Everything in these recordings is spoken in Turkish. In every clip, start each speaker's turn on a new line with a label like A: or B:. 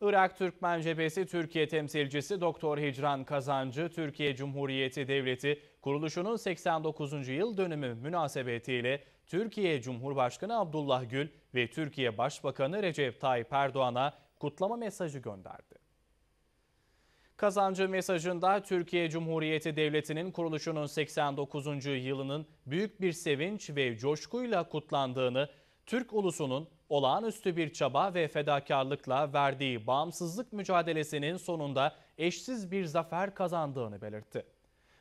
A: Irak Türkmen Cephesi Türkiye temsilcisi Doktor Hicran Kazancı, Türkiye Cumhuriyeti Devleti kuruluşunun 89. yıl dönümü münasebetiyle Türkiye Cumhurbaşkanı Abdullah Gül ve Türkiye Başbakanı Recep Tayyip Erdoğan'a kutlama mesajı gönderdi. Kazancı mesajında Türkiye Cumhuriyeti Devleti'nin kuruluşunun 89. yılının büyük bir sevinç ve coşkuyla kutlandığını, Türk ulusunun olağanüstü bir çaba ve fedakarlıkla verdiği bağımsızlık mücadelesinin sonunda eşsiz bir zafer kazandığını belirtti.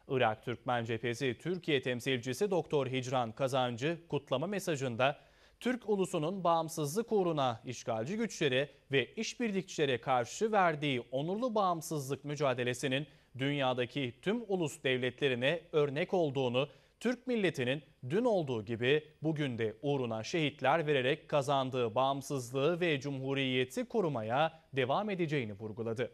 A: Irak Türkmen Cephesi Türkiye temsilcisi Doktor Hicran Kazancı kutlama mesajında Türk ulusunun bağımsızlık uğruna işgalci güçlere ve işbirlikçilere karşı verdiği onurlu bağımsızlık mücadelesinin dünyadaki tüm ulus devletlerine örnek olduğunu, Türk milletinin dün olduğu gibi bugün de uğruna şehitler vererek kazandığı bağımsızlığı ve cumhuriyeti korumaya devam edeceğini vurguladı.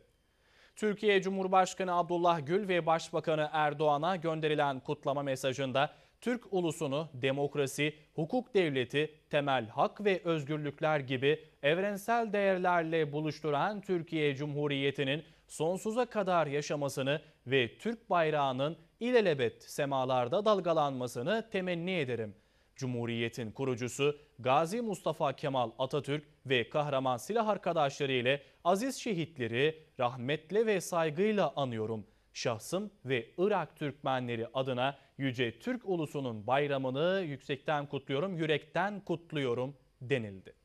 A: Türkiye Cumhurbaşkanı Abdullah Gül ve Başbakanı Erdoğan'a gönderilen kutlama mesajında Türk ulusunu demokrasi, hukuk devleti, temel hak ve özgürlükler gibi evrensel değerlerle buluşturan Türkiye Cumhuriyeti'nin sonsuza kadar yaşamasını ve Türk bayrağının ilelebet semalarda dalgalanmasını temenni ederim. Cumhuriyetin kurucusu Gazi Mustafa Kemal Atatürk ve kahraman silah arkadaşları ile aziz şehitleri rahmetle ve saygıyla anıyorum. Şahsım ve Irak Türkmenleri adına Yüce Türk ulusunun bayramını yüksekten kutluyorum, yürekten kutluyorum denildi.